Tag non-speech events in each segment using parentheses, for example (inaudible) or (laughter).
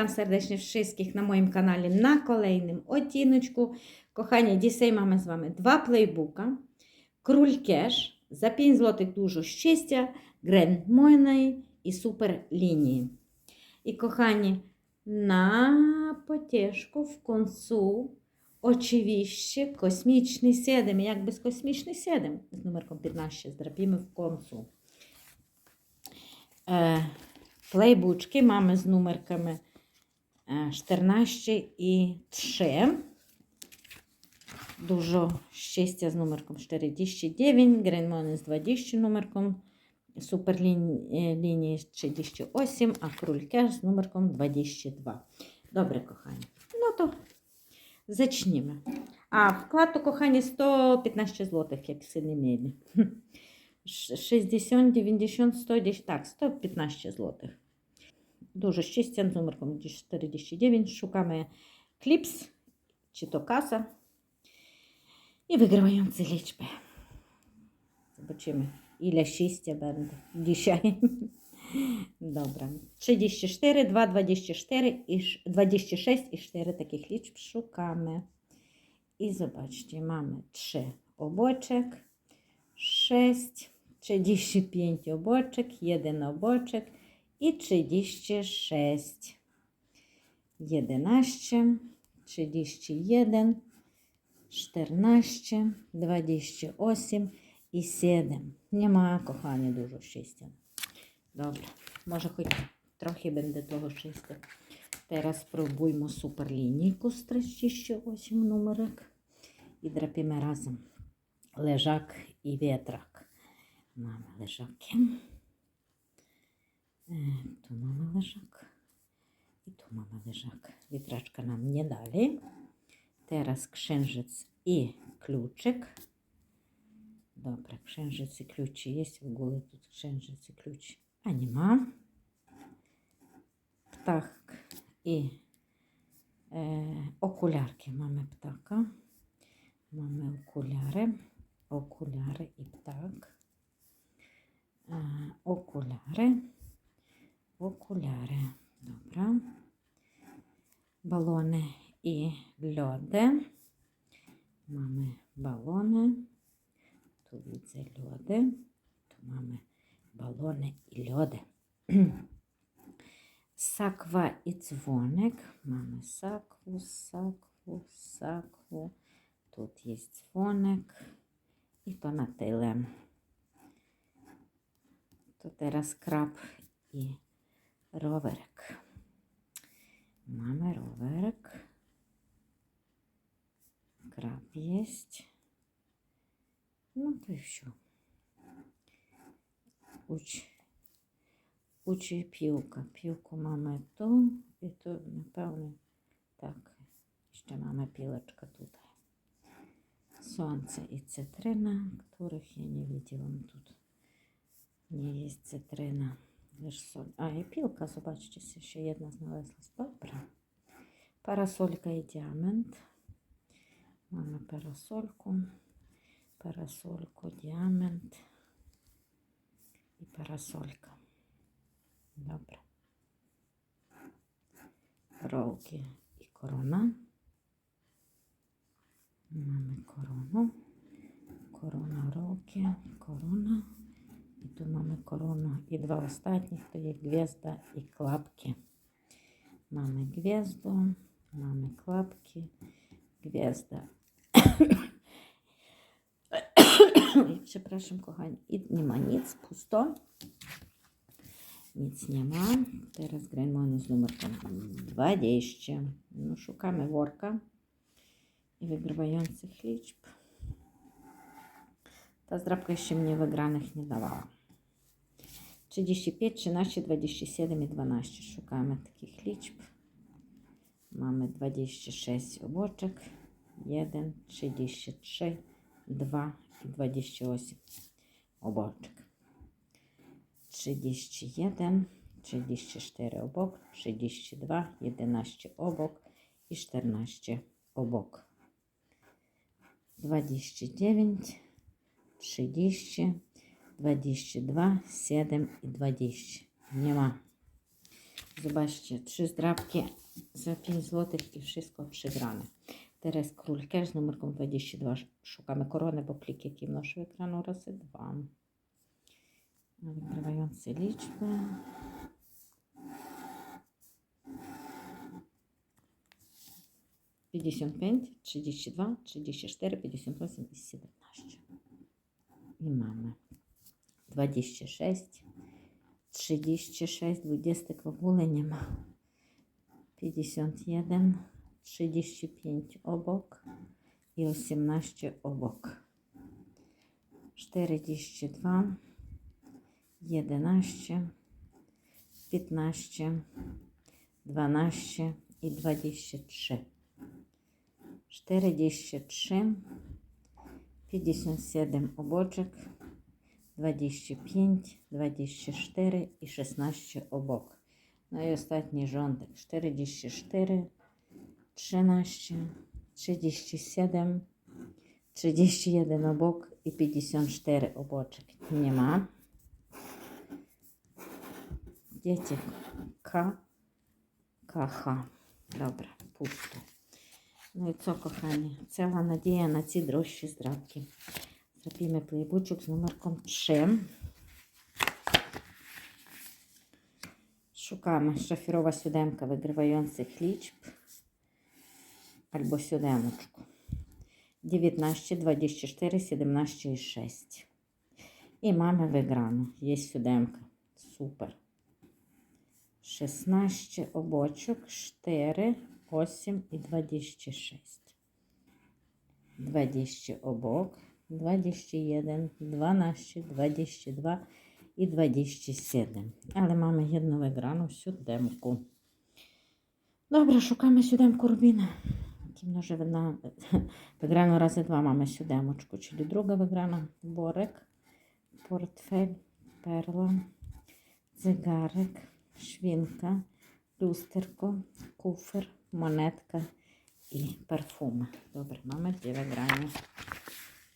Witam serdecznie wszystkich na moim kanale na kolejnym odcineczku. Kochani, dzisiaj mamy z Wami dwa playbooka. Król Cash za 5 zł dużo щастя, Grand Money i Super linii. I kochani, na потешку w końcu oczywiście kosmiczny 7. Jak bez kosmiczny 7 z numerką 15 zdrapimy w końcu. Е, Плейбучки mamy з е, 14 і 3. Dużo szczęścia z numerką 49, Greenmon z 20 numerką, Super linii 38, a Król Cash z numerką 22. Dobre, kochani. No to zacznijmy. A wkład to, kochani, 115 zł, jak syny mieli. 60, 90, 110, tak, 115 zł. Dużo szczęścia z numerką 49. Szukamy klips, czy to kasa. I wygrywające liczby. Zobaczymy, ile szczęścia będę dzisiaj. (laughs) Dobra. 34, 2, 24 i sz- 26 i 4 takich liczb szukamy. I zobaczcie, mamy 3 oboczek, 6, 35 oboczek, 1 oboczek i 36. 11, 31, 14, 28 i 7. Nie ma, kochanie, dużo szczęścia. Dobra, może choć trochę będę того. Teraz spróbujmy super linijku z 38 numerek i drapimy razem leżak i wiatrak. Mamy leżaki. E, Tu mamy leżak. I tu mamy leżak. Witraczka nam nie dali. Teraz księżyc i kluczyk. Dobra, księżyc i kluczy. Jest w ogóle tu księżyc i kluczy. A nie ma. Ptak i e, okularki. Mamy ptaka. Mamy okulary. Okulary i ptak. E, okulary. Okulary. Dobra. Balony i lody. Mamy balony. Tu widzę lody. Tu mamy balony i lody. Sakwa i dzwonek. Mamy sakwu, sakwu, sakwu. Тут є дзвоник і то на тиле. То teraz краб і роверик. Mamy rowerek. Krab jest. No to i все. Уч, учі пілка. Пілку mamy tu і тут, напевно, так. Ще mamy пілочка тут. Солнце и цитрина, которых я не видела тут. Не есть цитрина, лишь соль. А, і пілка, побачите, ще одна знalazилась. Добре. Парасолька і діамент. Mamy парасольку, парасольку, діамент і парасолька. Добре. Ролки і корона. Mamy koroną. Korona roki, korona. I tu mamy koronę. I dwa ostatnich to jest gwiazda i klapki. Mamy gwiazdę, mamy klapki, gwiazda. (coughs) Przepraszam, kochani. I nie ma nic, pusto. Nic nie ma. Teraz grajmy z numerką 20. No, szukamy worka i wygrywających liczb. Ta zdrabka jeszcze mnie wygranych nie dawała. 35, 13, 27 i 12. Szukamy takich liczb. Mamy 26 oboczek. 1, 33, 2 i 28 oboczek. 31, 34 obok, 32, 11 obok i 14 obok. 29, 30, 22, 7 i 20. Nie ma. Zobaczcie, trzy zdrabki za 5 zł i wszystko przegrane. Teraz król z numerką 22. Szukamy korony, bo plik, jaki wnoszę ekranu razy 2. Wygrywające liczby. Pięćdziesiąt pięć, trzydzieści dwa, trzydzieści cztery, pięćdziesiąt osiem i siedemnaście. I mamy dwadzieścia sześć, trzydzieści sześć, dwudziestek w ogóle nie ma. 51, 35 obok i 18 obok. 42, 11, 15, 12 i 23. 43, 57 oboczek, 25, 24 i 16 obok. No i ostatni rządek 44, 13, 37, 31 obok i 54 oboczek. Nie ma. Dzieci K, KH. Dobra, pusto. No i co, kochani? Cała nadzieja na ці droższe zdrabki. Zrobimy playbook z numerką 3. Szukamy szafirowa siódemka wygrywających liczb albo siódemeczku. 19, 24, 17 i 6. I mamy wygraną. Jest siódemka. Super. 16 obочок, 4, 8 i 26. 20 obok, 21, 12, 22 i 27. Ale mamy jedną wygraną siódemku. Dobra, szukamy siódemku Rubina. Які множе на wygraną razy dwa mamy siódemочку, czyli druga wygrana, worek, portfel, perla, zegarek, szwinka, lusterko, kufer, i parfumy. Dobra, mamy dwie wygrania.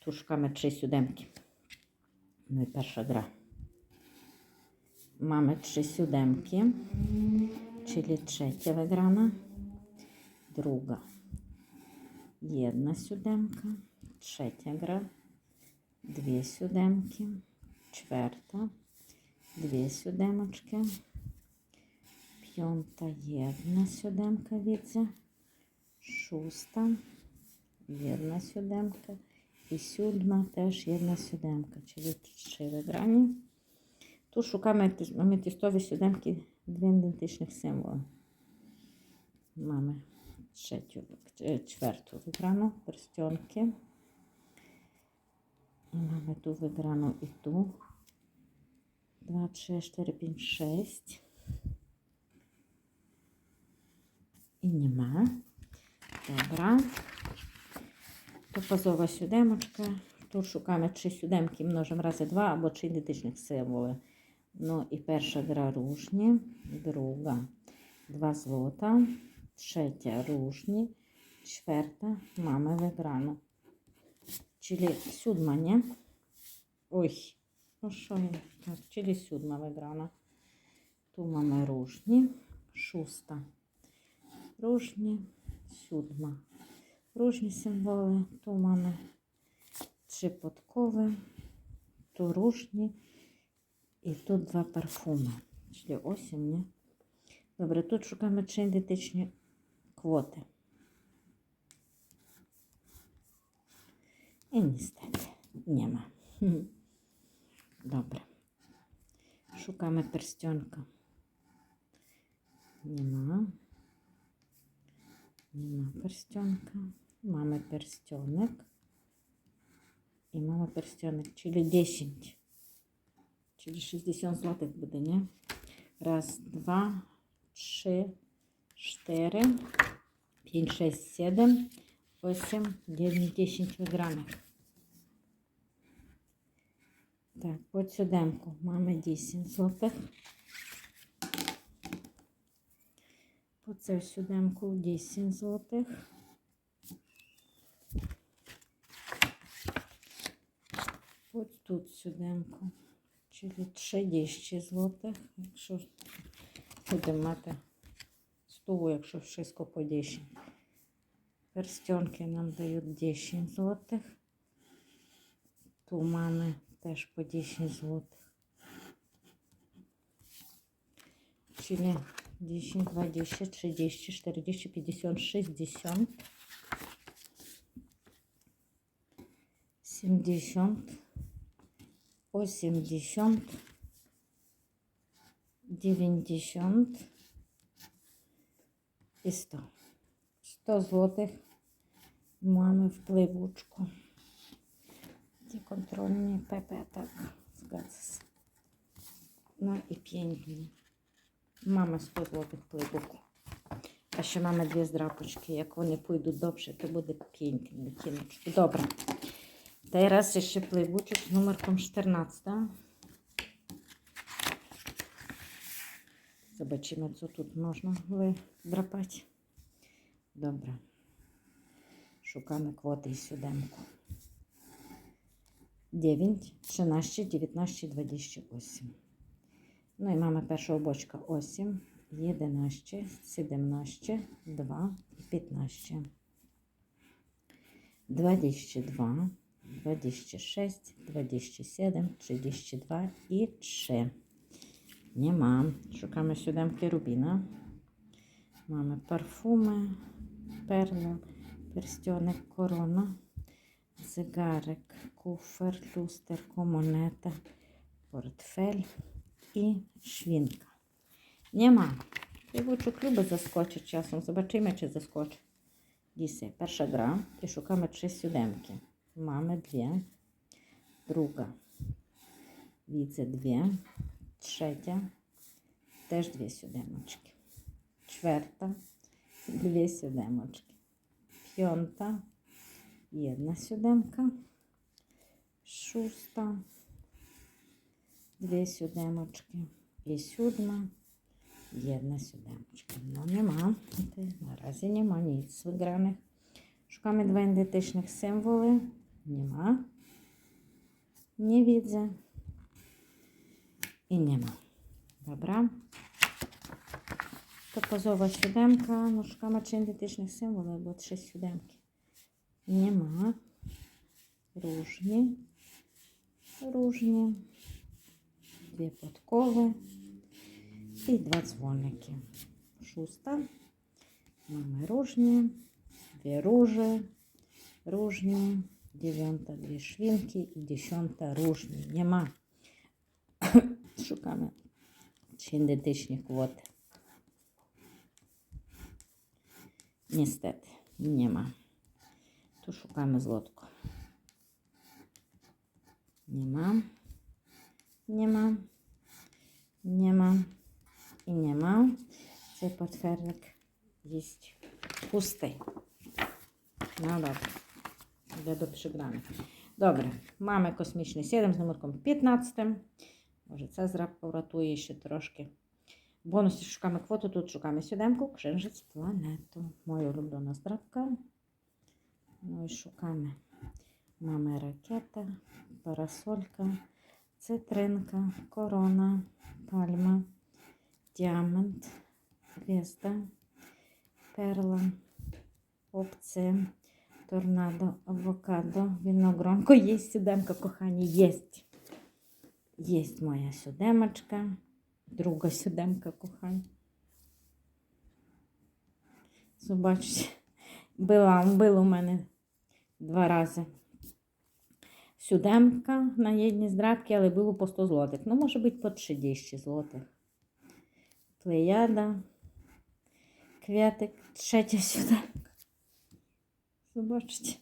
Tu szukamy trzy siódemki. No i pierwsza gra. Mamy trzy siódemki, czyli trzecia wygrana, druga, jedna siódemka, trzecia gra, dwie siódemki, czwarta, dwie siódemeczki, siódemka widzę, szósta, jedna siódemka i siódma też jedna siódemka, czyli trzy wygrani. Tu szukamy jakieś ametystowe siódemki, dwie identycznych symbole. Mamy trzecią, e, czwartą wygraną, pierścionki. I mamy tu wygraną i tu. 2, 3, 4, 5, 6. I nie ma. Dobra. To pazowa siódemeczka. Tu szukamy trzy siódemki, mnożem razy dwa albo trzy identycznych symbole. No i pierwsza gra różnie, druga dwa złota, trzecia różnie, czwarta mamy wygraną. Czyli siódma, nie? Що я? Так, czyli siódma wygrana. Tu mamy różnie, szósta różnie, siódma różne symbole. Tu mamy trzy podkowy, tu różnie i тут два парфуми. Czyli 8, nie? Добре, тут шукаємо три ідентичні квоти. І niestety нема. Хм. (laughs) Добре. Шукаємо перстенка. Нема. Нема перстенка. Mamy перстенок. І mamy перстенок, czyli 10. Czyli 60 zł буде, nie? Raz, dwa, trzy, cztery, pięć, sześć, siedem, osiem, dziewięć, dziesięć wygranych. Так, по сюдемку mamy 10 злотих. По цю сюдемку 10 злотих. Ось тут сюдемку. Czyli 30 zł. Якщо Будемо мати стову, якщо wszystko по 10. Перстенки нам дають 10 злотих. Ту mamy теж по 10 злотих. Czyli 10, 20, 30, 40, 50, 60, 70, 80, 90 і 100. 100 злотих mamy в плейбучку. Ті контрольні ПП, так, згадza Ну і pięknie. Mamy 100 злотих плейбуку. А ще mamy дві здрапочки. Як вони пойдуть добре, то буде pięknie дитиночку. Добре. Teraz ще плейбучок з номерком 14. Zobaczymy, co тут можна видрапати. Добре. Шукаємо квоти і сюдемку. 9, 13, 19, 28. Ну і mamy першого бочка 8, 11, 17, 2 і 15. 22, 26, 27, 32 і 3. Нема. Шукаємо сюдемки рубіна. Mamy парфуми, перла, перстьоник, корона, цигарик, куфер, люстерко, монета, портфель і швінка. Нема. Півочок любить заскочить часом. Zobaczymy, чи заскочить. Діси. Перша гра. І шукаємо три сюдемки. Mamy дві. Друга. Widzę дві. Trzecia. Теж дві сюдемочки. Четверта. Дві сюдемочки. П'ята. Jedna сюдемка. Шуста. Дві сюдемочки. І сюдма. Jedna сюдемочка. Ну, нема. Наразі нема ніц виграних. Шукamy два ідентичних символи. Нема. Не widzę. І нема. Добре. To pozowa siódemka. No szukamy czy identycznych symbolów, bo trzy siódemki. Nie ma. Różnie. Różnie. Dwie podkowy. I dwa dzwoniki. Szósta. Mamy różnie. Dwie róże. Różnie. Dziewiąta dwie szwinki. I dziesiąta różnie. Nie ma. Szukamy trzy identycznych kwot. Niestety, nie ma. Tu szukamy złotko. Nie ma. Nie ma. Nie ma. I nie ma. Цей potwiernik jest pusty. No dobra. Idę do przegranych. Dobra. Mamy kosmiczny 7 z numerką 15. Może це зрапортує ще трошки. В бонусі шукаємо квоту, тут шукаємо сюдемку, księżyc, планету. Моя улюблена здрапка. Ну і шукаємо. Mamy ракета, парасолька, цитринка, корона, пальма, діамант, гвізда, перла, опція, торнадо, авокадо, виногронко. Є сюдемка, кохані, єсть. Єсть моя сюдемочка. Друга сюдемка, кохань. Побачите, була, було у мене два рази сюдемка на єдній здрабці, але було по 100 злотих. Ну, може бути, по 30 злотих. Плеяда, квятик, третя сюдемка. Побачите.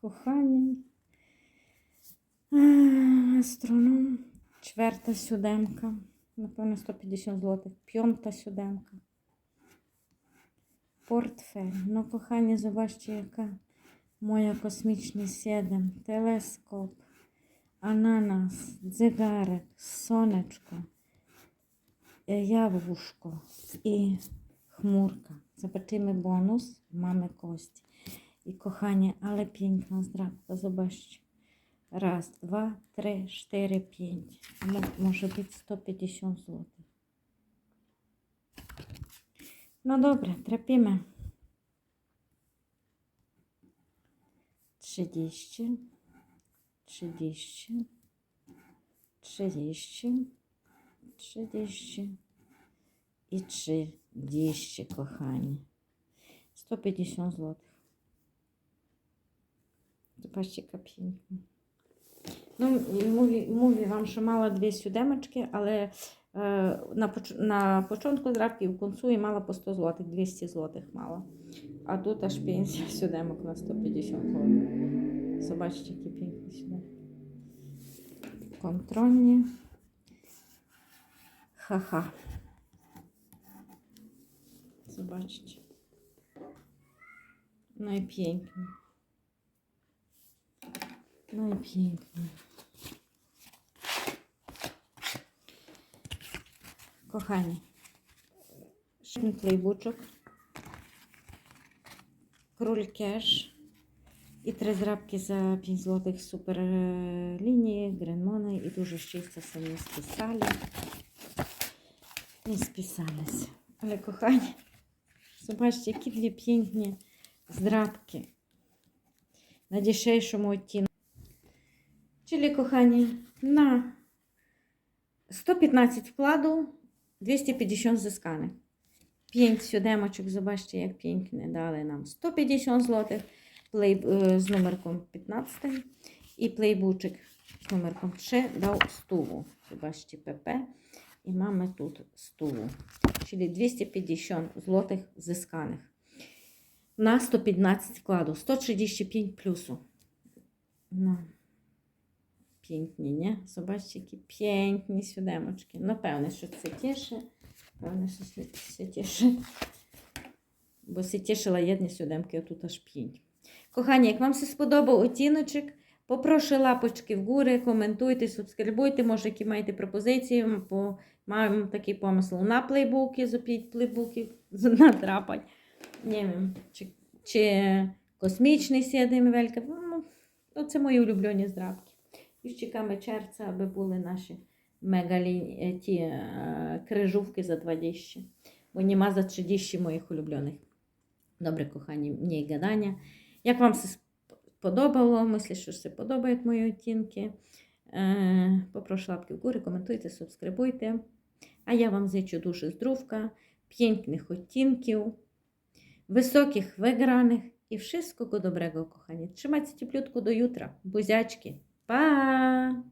Кохання. Астроном. Четверта сюдемка. Напевно, 150 злотих. П'ята сюдемка. Портфель. Ну, кохання, побачте, яка моя космічний сідем. Телескоп. Ананас, дзигарик, сонечко, е, яблушко і хмурка. Zobaczymy bonus. Mamy kości. I kochanie, ale piękna zdrabka. Zobaczcie. Raz, dwa, три, cztery, pięć. Може бути 150 злотих. No dobra, trafimy. 30, 30, 30, 30 i 30, kochani. 150 zł. Zobaczcie, jaka piękna. No, i mówi, mówię Wam, що мала дві сюдемочки, але е, на, поч- на початку здрабки в концу і мала по 100 злотих, 200 злотих мала. А тут аж пенсія (laughs) сюдемок на 150 злотих. Які пінкі сюди. Контрольні. Ха-ха. Zobaczcie. No i pięknie. No i pięknie. Kochani, szybny playbook, król cash i три зрабки за 5 злотих супер е, лінії, гренмони і дуже щастя самі списали. Не списалися. Але кохані, Zobaczcie, які дві pięknie здрабки на дешевшому оттінку. Czyli, kochani, na 115 wkładu, 250 zyskanych. 5 siódemочок, zobaczcie, jak pięknie dali nam 150 zł play, e, z numerką 15 i playbuczek z numerką 3 dał 100. Zobaczcie, PP. I mamy tu 100. Czyli 250 zł zyskanych. На 115 вкладу, 135 плюсу. No. Pięknie, nie? Zobaczcie, jakie pięknie siódemeczki. No що це тіше. Певне, що це, це тіше. Бо се тішила єдні сюдемки, а тут аж п'ять. Кохані, як вам все сподобав оціночок, попрошу лапочки вгори, коментуйте, субскрибуйте, може, які маєте пропозиції, бо маємо такий помисел на плейбуки, за 5 плейбуків надрапать. Не wiem, чи, чи космічний сідний велька. Ну, це мої улюблені здрабки. Czekamy czerwca, aby były nasze mega lin- e, ті е, крижówki за 20, бо нема за 30 моїх улюблених. Добре, кохані, мені гадання. Як вам все сподобало? Мислю, що все подобають мої оттінки. Е, Попрошу лапки вгору, коментуйте, субскрибуйте. А я вам зичу дуже здоровка, pięknych odcinków, wysokich wygranych i wszystkiego dobrego, kochani. Trzymajcie cieplutko do jutra. Buziaczki. Bye.